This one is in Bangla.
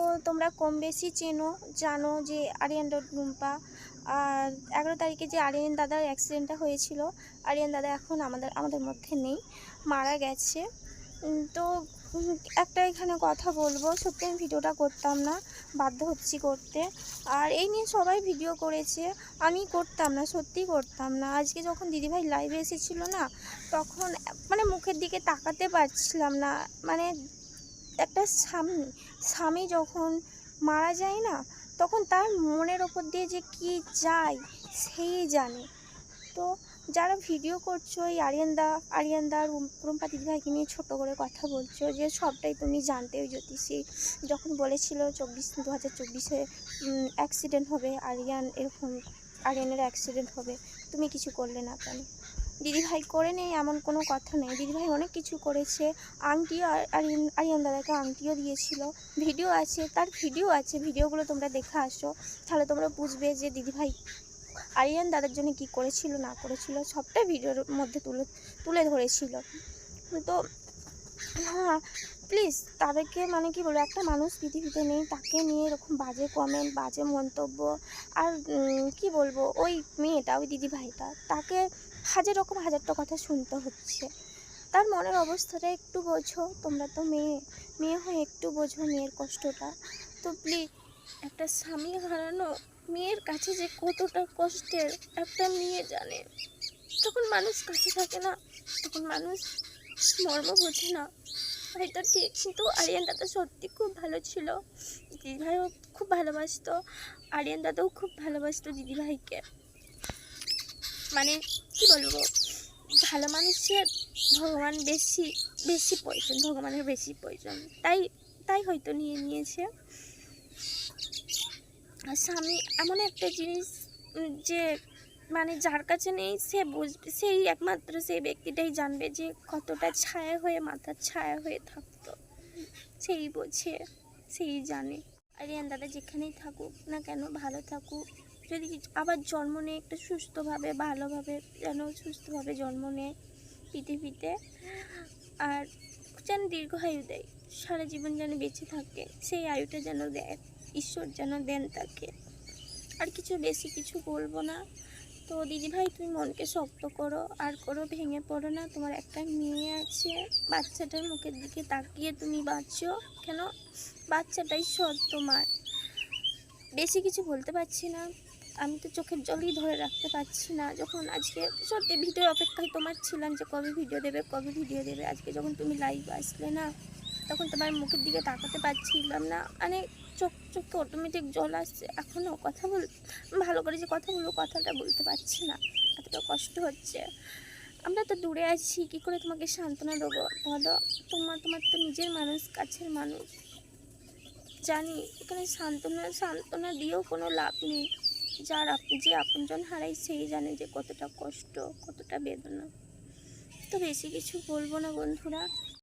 তো তোমরা কম বেশি চেনো, জানো যে আরিয়ান ডট রুম্পা। আর এগারো তারিখে যে আরিয়ান দাদার অ্যাক্সিডেন্টটা হয়েছিল, আরিয়ান দাদা এখন আমাদের আমাদের মধ্যে নেই, মারা গেছে। তো একটা এখানে কথা বলব, সত্যি আমি ভিডিওটা করতাম না, বাধ্য হচ্ছি করতে। আর এই নিয়ে সবাই ভিডিও করেছে, আমি করতাম না, সত্যি করতাম না। আজকে যখন দিদিভাই লাইভে এসেছিল না, তখন মানে মুখের দিকে তাকাতে পারছিলাম না মানে একটা স্বামী স্বামী যখন মারা যায় না, তখন তার মনের ওপর দিয়ে যে কি যায়, সেই জানে। তো যারা ভিডিও করছ, এই আরিয়ানদা আরিয়ানদা, রুম রুম্পা দিদিভাইকে নিয়ে ছোটো করে কথা বলছো, যে সবটাই তুমি জানতে ওই জ্যোতিষী যখন বলেছিল চব্বিশ দু হাজার চব্বিশে অ্যাক্সিডেন্ট হবে, আরিয়ান এরকম, আরিয়ানের অ্যাক্সিডেন্ট হবে, তুমি কিছু করলে না কেন? দিদিভাই করে নেই, এমন কোনো কথা নেই। দিদিভাই অনেক কিছু করেছে। আংটিও আর- আরিয়ান দাদাকে আংটিও দিয়েছিল। ভিডিও আছে, তার ভিডিও আছে। ভিডিওগুলো তোমরা দেখে আসো। তাহলে তোমরা বুঝবে যে দিদিভাই আরিয়ান দাদার জন্য কি করেছিল, না করেছিল, সবটাই ভিডিওর মধ্যে তুলে তুলে ধরেছিল। তো হ্যাঁ প্লিজ তাদেরকে মানে কি বলব, একটা মানুষ পৃথিবীতে নেই, তাকে নিয়ে এরকম বাজে কমেন্ট বাজে মন্তব্য, আর কি বলব, ওই মেয়েটা, ওই দিদিভাইটা, তাকে হাজার রকম হাজারটা কথা শুনতে হচ্ছে। তার মনের অবস্থাটা একটু বোঝো। তোমরা তো মেয়ে মেয়ে হয়ে একটু বোঝো মেয়ের কষ্টটা। তো প্লিজ একটা স্বামী হারানো মেয়ের কাছে যে কতটা কষ্টের একটা মেয়ে জানে। যখন মানুষ কাছে থাকে না, তখন মানুষ মর্ম বোঝে না। হয়তো ঠিক, কিন্তু আরিয়ান দাদা সত্যি খুব ভালো ছিল। দিদিভাইও খুব ভালোবাসতো। আরিয়ান দাদাও খুব ভালোবাসতো দিদিভাইকে। মানে কি বলব, ভালো মানুষের ভগবান বেশি বেশি প্রয়োজন, ভগবানের বেশি প্রয়োজন। তাই তাই হয়তো নিয়ে নিয়েছে। আর স্বামী এমন একটা জিনিস যে মানে যার কাছে নেই, সে বুঝবে, সেই একমাত্র সেই ব্যক্তিটাই জানবে যে কতটা ছায়া হয়ে, মাথার ছায়া হয়ে থাকতো। সেই বোঝে, সেই জানে। আরিয়ান দাদা যেখানেই থাকুক না কেন, ভালো থাকুক। যদি আবার জন্ম নেয় একটু সুস্থভাবে, ভালোভাবে, যেন সুস্থভাবে জন্ম নেয় পৃথিবীতে, আর যেন দীর্ঘায়ু দেয়, সারা জীবন যেন বেঁচে থাকে, সেই আয়ুটা যেন দেয়, ঈশ্বর যেন দেন তাকে। আর কিছু বেশি কিছু বলব না। তো দিদিভাই তুমি মনকে শক্ত করো, আর করো, ভেঙে পড়ো না। তোমার একটা মেয়ে আছে, বাচ্চাটার মুখের দিকে তাকিয়ে তুমি বাঁচো। কেন? বাচ্চাটাই সৎ তোমার বেশি কিছু বলতে পারছি না। আমি তো চোখের জলই ধরে রাখতে পারছি না। যখন আজকে সত্যি ভিডিও অপেক্ষায় তোমার ছিলাম যে কবে ভিডিও দেবে, কবে ভিডিও দেবে। আজকে যখন তুমি লাইভ আসলে না, তখন তোমার মুখের দিকে তাকাতে পারছিলাম না। মানে চোখ, চোখে অটোমেটিক জল আসছে। এখনও কথা বল, ভালো করে যে কথা বলব, কথাটা বলতে পারছি না। এতটা কষ্ট হচ্ছে। আমরা তো দূরে আছি, কি করে তোমাকে সান্ত্বনা দেবো? বলো, তোমার তোমার তো নিজের মানুষ, কাছের মানুষ। জানি, এখানে সান্ত্বনা সান্ত্বনা দিয়েও কোনো লাভ নেই। যার যে আপনজন হারাই সেই জানে যে কতটা কষ্ট, কতটা বেদনা। তো বেশি কিছু বলব না বন্ধুরা।